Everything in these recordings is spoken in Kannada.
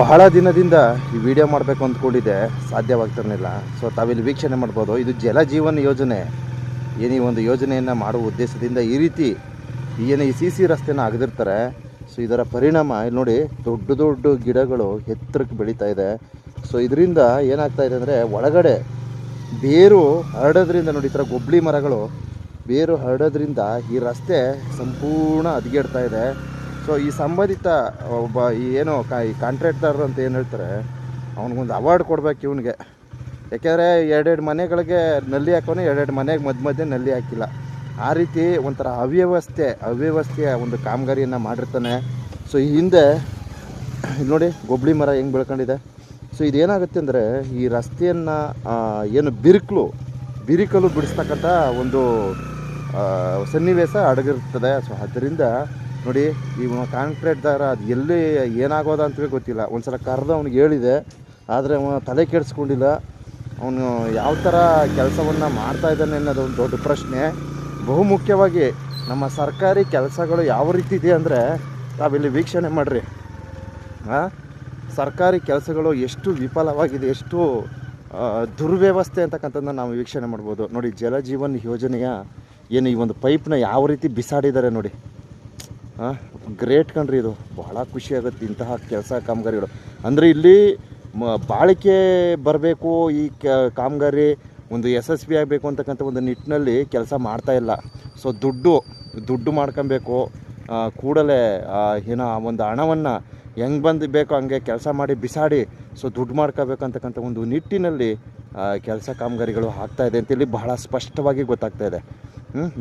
ಬಹಳ ದಿನದಿಂದ ಈ ವಿಡಿಯೋ ಮಾಡಬೇಕು ಅಂದ್ಕೊಂಡಿದ್ದೆ. ಸಾಧ್ಯವಾಗ್ತಿರಲಿಲ್ಲ. ಸೊ ತಾವಿಲ್ಲಿ ವೀಕ್ಷಣೆ ಮಾಡ್ಬೋದು. ಇದು ಜಲ ಜೀವನ ಯೋಜನೆ. ಏನು ಈ ಒಂದು ಯೋಜನೆಯನ್ನು ಮಾಡುವ ಉದ್ದೇಶದಿಂದ ಈ ರೀತಿ ಏನು ಈ ಸಿ ಸಿ ರಸ್ತೆನ ಆಗದಿರ್ತಾರೆ ಸೊ ಇದರ ಪರಿಣಾಮ, ಇಲ್ಲಿ ನೋಡಿ, ದೊಡ್ಡ ದೊಡ್ಡ ಗಿಡಗಳು ಎತ್ತರಕ್ಕೆ ಬೆಳೀತಾ ಇದೆ. ಸೊ ಇದರಿಂದ ಏನಾಗ್ತಾ ಇದೆ ಅಂದರೆ ಒಳಗಡೆ ಬೇರು ಹರಡೋದ್ರಿಂದ ನೋಡಿ, ಈ ಥರ ಗೊಬ್ಳಿ ಮರಗಳು ಬೇರು ಹರಡೋದ್ರಿಂದ ಈ ರಸ್ತೆ ಸಂಪೂರ್ಣ ಹದಗೆಡ್ತಾ ಇದೆ. ಸೊ ಈ ಸಂಬಂಧಿತ ಒಬ್ಬ ಏನು ಕಾ, ಈ ಕಾಂಟ್ರಾಕ್ಟರ್ ಅಂತ ಏನು ಹೇಳ್ತಾರೆ, ಅವ್ನಿಗೊಂದು ಅವಾರ್ಡ್ ಕೊಡ್ಬೇಕು ಇವನಿಗೆ. ಯಾಕೆಂದರೆ ಎರಡೆರಡು ಮನೆಗಳಿಗೆ ನಲ್ಲಿ ಹಾಕೋನು, ಎರಡೆರಡು ಮನೆಗೆ ಮಧ್ಯ ಮಧ್ಯೆ ನಲ್ಲಿ ಹಾಕಿಲ್ಲ. ಆ ರೀತಿ ಒಂಥರ ಅವ್ಯವಸ್ಥೆ, ಅವ್ಯವಸ್ಥೆಯ ಒಂದು ಕಾಮಗಾರಿಯನ್ನು ಮಾಡಿರ್ತಾನೆ. ಸೊ ಈ ಹಿಂದೆ ಇಲ್ಲಿ ನೋಡಿ ಗೊಬ್ಬಳಿ ಮರ ಹೆಂಗೆ ಬೆಳ್ಕೊಂಡಿದೆ. ಸೊ ಇದೇನಾಗುತ್ತೆ ಅಂದರೆ, ಈ ರಸ್ತೆಯನ್ನು ಏನು ಬಿರುಕಲು ಬಿರುಕಲು ಬಿಡಿಸ್ತಕ್ಕಂಥ ಒಂದು ಸನ್ನಿವೇಶ ಅಡಗಿರ್ತದೆ. ಸೊ ಅದರಿಂದ ನೋಡಿ, ಈ ಕಾಂಕ್ರೀಟ್ದಾರ ಅದು ಎಲ್ಲಿ ಏನಾಗೋದ ಅಂತಲೇ ಗೊತ್ತಿಲ್ಲ. ಒಂದು ಸಲ ಕರೆದು ಅವ್ನಿಗೆ ಹೇಳಿದೆ. ಆದರೆ ಅವನು ತಲೆ ಕೆಡಿಸ್ಕೊಂಡಿಲ್ಲ. ಅವನು ಯಾವ ಥರ ಕೆಲಸವನ್ನು ಮಾಡ್ತಾ ಇದ್ದಾನೆ ಅನ್ನೋದು ಒಂದು ದೊಡ್ಡ ಪ್ರಶ್ನೆ. ಬಹುಮುಖ್ಯವಾಗಿ ನಮ್ಮ ಸರ್ಕಾರಿ ಕೆಲಸಗಳು ಯಾವ ರೀತಿ ಇದೆ ಅಂದರೆ ತಾವಿಲ್ಲಿ ವೀಕ್ಷಣೆ ಮಾಡಿರಿ. ಹಾಂ ಸರ್ಕಾರಿ ಕೆಲಸಗಳು ಎಷ್ಟು ವಿಫಲವಾಗಿದೆ, ಎಷ್ಟು ದುರ್ವ್ಯವಸ್ಥೆ ಅಂತಕ್ಕಂಥದ್ದನ್ನ ನಾವು ವೀಕ್ಷಣೆ ಮಾಡ್ಬೋದು. ನೋಡಿ ಜಲಜೀವನ್ ಯೋಜನೆಯ ಏನು ಈ ಒಂದು ಪೈಪ್ನ ಯಾವ ರೀತಿ ಬಿಸಾಡಿದ್ದಾರೆ ನೋಡಿ. ಗ್ರೇಟ್ ಕಣ್ರಿ ಇದು. ಬಹಳ ಖುಷಿ ಆಗುತ್ತೆ ಇಂತಹ ಕೆಲಸ ಕಾಮಗಾರಿಗಳು. ಅಂದರೆ ಇಲ್ಲಿ ಮ, ಬಾಳಿಕೆ ಬರಬೇಕು, ಈ ಕಾಮಗಾರಿ ಒಂದು ಯಶಸ್ವಿ ಆಗಬೇಕು ಅಂತಕ್ಕಂಥ ಒಂದು ನಿಟ್ಟಿನಲ್ಲಿ ಕೆಲಸ ಮಾಡ್ತಾ ಇಲ್ಲ. ಸೊ ದುಡ್ಡು ದುಡ್ಡು ಮಾಡ್ಕೊಬೇಕು. ಕೂಡಲೇ ಏನೋ ಒಂದು ಹಣವನ್ನು ಹೆಂಗೆ ಬಂದು ಬೇಕೋ ಹಂಗೆ ಕೆಲಸ ಮಾಡಿ ಬಿಸಾಡಿ ಸೊ ದುಡ್ಡು ಮಾಡ್ಕೋಬೇಕಂತಕ್ಕಂಥ ಒಂದು ನಿಟ್ಟಿನಲ್ಲಿ ಕೆಲಸ ಕಾಮಗಾರಿಗಳು ಆಗ್ತಾಯಿದೆ ಅಂತೇಳಿ ಬಹಳ ಸ್ಪಷ್ಟವಾಗಿ ಗೊತ್ತಾಗ್ತಾ ಇದೆ.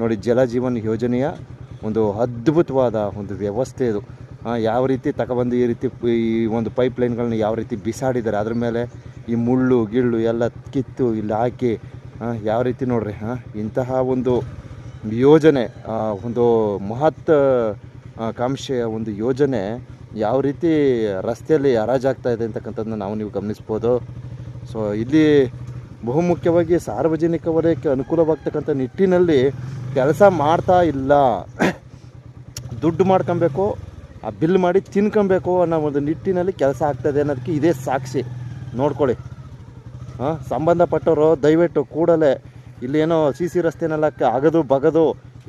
ನೋಡಿ ಜಲಜೀವನ್ ಯೋಜನೆಯ ಒಂದು ಅದ್ಭುತವಾದ ಒಂದು ವ್ಯವಸ್ಥೆ ಇದು. ಯಾವ ರೀತಿ ತಗೊಬಂದು ಈ ರೀತಿ ಈ ಒಂದು ಪೈಪ್ ಲೈನ್ಗಳನ್ನ ಯಾವ ರೀತಿ ಬಿಸಾಡಿದ್ದಾರೆ, ಅದ್ರ ಮೇಲೆ ಈ ಮುಳ್ಳು, ಗಿಳ್ಳು ಎಲ್ಲ ಕಿತ್ತು ಇಲ್ಲಿ ಹಾಕಿ ಯಾವ ರೀತಿ ನೋಡ್ರಿ ಹಾಂ ಇಂತಹ ಒಂದು ಯೋಜನೆ ಒಂದು ಮಹತ್ ಕಾಂಕ್ಷೆಯ ಒಂದು ಯೋಜನೆ ಯಾವ ರೀತಿ ರಸ್ತೆಯಲ್ಲಿ ಹರಾಜಾಗ್ತಾ ಇದೆ ಅಂತಕ್ಕಂಥದ್ದನ್ನ ನಾವು ನೀವು ಗಮನಿಸ್ಬೋದು. ಸೊ, ಇಲ್ಲಿ ಬಹುಮುಖ್ಯವಾಗಿ ಸಾರ್ವಜನಿಕ ವಲಯಕ್ಕೆ ಅನುಕೂಲವಾಗ್ತಕ್ಕಂಥ ನಿಟ್ಟಿನಲ್ಲಿ ಕೆಲಸ ಮಾಡ್ತಾ ಇಲ್ಲ. ದುಡ್ಡು ಮಾಡ್ಕೊಬೇಕು, ಆ ಬಿಲ್ ಮಾಡಿ ತಿನ್ಕೊಬೇಕು ಅನ್ನೋ ಒಂದು ನಿಟ್ಟಿನಲ್ಲಿ ಕೆಲಸ ಆಗ್ತದೆ ಅನ್ನೋದಕ್ಕೆ ಇದೇ ಸಾಕ್ಷಿ. ನೋಡ್ಕೊಳ್ಳಿ. ಹಾಂ, ಸಂಬಂಧಪಟ್ಟವರು ದಯವಿಟ್ಟು ಕೂಡಲೇ ಇಲ್ಲೇನೋ ಸಿ ಸಿ ರಸ್ತೆನೆಲ್ಲ ಅಗದು ಬಗದು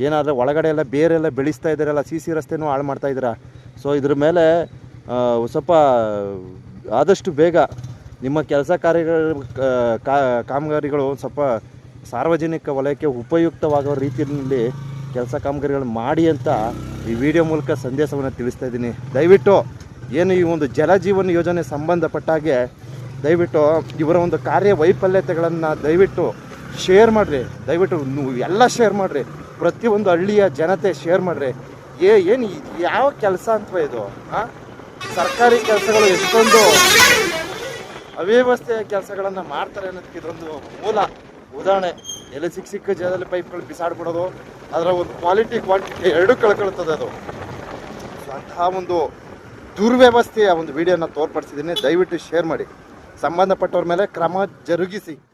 ಏನಾದರೂ ಒಳಗಡೆ ಎಲ್ಲ ಬೇರೆ ಎಲ್ಲ ಬೆಳೆಸ್ತಾ ಇದ್ದಾರಲ್ಲ, ಸಿ ಸಿ ರಸ್ತೆನೂ ಹಾಳು ಮಾಡ್ತಾ ಇದ್ದೀರಾ? ಸೊ ಇದ್ರ ಮೇಲೆ ಸ್ವಲ್ಪ ಆದಷ್ಟು ಬೇಗ ನಿಮ್ಮ ಕೆಲಸ ಕಾರ್ಯಗಳು ಕಾಮಗಾರಿಗಳು ಸ್ವಲ್ಪ ಸಾರ್ವಜನಿಕ ವಲಯಕ್ಕೆ ಉಪಯುಕ್ತವಾಗೋ ರೀತಿಯಲ್ಲಿ ಕೆಲಸ ಕಾಮಗಾರಿಗಳು ಮಾಡಿ ಅಂತ ಈ ವಿಡಿಯೋ ಮೂಲಕ ಸಂದೇಶವನ್ನು ತಿಳಿಸ್ತಾ ಇದ್ದೀನಿ. ದಯವಿಟ್ಟು ಏನು ಈ ಒಂದು ಜಲಜೀವನ ಯೋಜನೆ ಸಂಬಂಧಪಟ್ಟ ಹಾಗೆ ದಯವಿಟ್ಟು ಇವರ ಒಂದು ಕಾರ್ಯ ವೈಫಲ್ಯತೆಗಳನ್ನು ದಯವಿಟ್ಟು ಶೇರ್ ಮಾಡಿರಿ. ದಯವಿಟ್ಟು ಎಲ್ಲ ಶೇರ್ ಮಾಡಿರಿ. ಪ್ರತಿಯೊಂದು ಹಳ್ಳಿಯ ಜನತೆ ಶೇರ್ ಮಾಡಿರಿ. ಏ, ಏನು ಯಾವ ಕೆಲಸ ಅಂತ ಇದು? ಹಾಂ ಸರ್ಕಾರಿ ಕೆಲಸಗಳು ಎಷ್ಟೊಂದು ಅವ್ಯವಸ್ಥೆಯ ಕೆಲಸಗಳನ್ನು ಮಾಡ್ತಾರೆ ಅನ್ನೋದಕ್ಕೆ ಇದೊಂದು ಮೂಲ ಉದಾಹರಣೆ. ಎಲ್ಲ ಸಿಕ್ಕ ಸಿಕ್ಕ ಜಾಗದಲ್ಲಿ ಪೈಪ್ಗಳು ಬಿಸಾಡ್ಬಿಡೋದು ಅದರ ಒಂದು ಕ್ವಾಲಿಟಿ ಕ್ವಾಂಟಿಟಿ ಎರಡೂ ಕಳ್ಕೊಳ್ತದೆ ಅದು. ಅಂತಹ ಒಂದು ದುರ್ವ್ಯವಸ್ಥೆಯ ಒಂದು ವಿಡಿಯೋನ ತೋರ್ಪಡಿಸಿದ್ದೀನಿ. ದಯವಿಟ್ಟು ಶೇರ್ ಮಾಡಿ. ಸಂಬಂಧಪಟ್ಟವ್ರ ಮೇಲೆ ಕ್ರಮ ಜರುಗಿಸಿ.